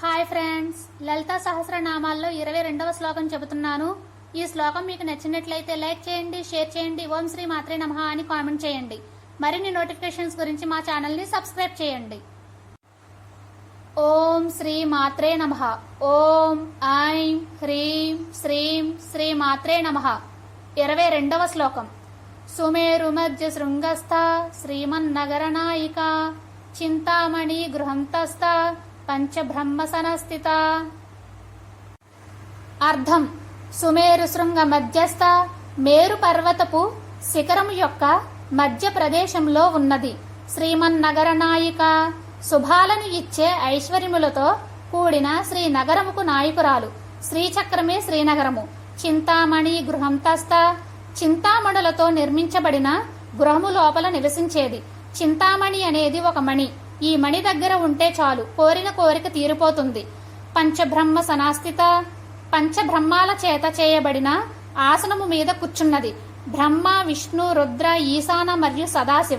Hi friends లలిత సహస్రనామాల్లో ఇరవై రెండవ శ్లోకం చెబుతున్నాను. ఈ శ్లోకం మీకు నచ్చినట్లయితే లైక్ చేయండి షేర్ చేయండి ఓం శ్రీ మాత్రే నమః అని కామెంట్ చేయండి. మరిన్ని నోటిఫికేషన్స్ గురించి మా ఛానల్ని సబ్స్క్రైబ్ చేయండి. ఓం శ్రీ మాత్రే నమః. ఓం ఐం హ్రీం శ్రీం శ్రీ మాత్రే నమః. ఇరవై రెండవ శ్లోకం. సుమేరు మధ్య శృంగస్థ శ్రీమన్నగరనాయిక చింతామణి గృహంతస్థ పంచబ్రహ్మసనస్థిత. అర్థం సుమేరు శృంగ మధ్యస్థ మేరు పర్వతపు శిఖరం యొక్క మధ్య ప్రదేశంలో ఉన్నది. శ్రీమన్నగర నాయిక. శుభాలను ఇచ్చే ఐశ్వర్యములతో కూడిన శ్రీనగరముకు నాయకురాలు. శ్రీచక్రమే శ్రీనగరము. చింతామణి గృహంతస్థ చింతామణులతో నిర్మించబడిన గృహము లోపల నివసించేది. చింతామణి అనేది ఒక మణి. ఈ మణి దగ్గర ఉంటే చాలు. కోరిన కోరిక తీరిపోతుంది. పంచబ్రహ్మ సనాస్థిత. పంచబ్రహ్మాల చేత చేయబడిన ఆసనము మీద కూర్చున్నది. బ్రహ్మ విష్ణు రుద్ర ఈశాన మరియు సదాశివ.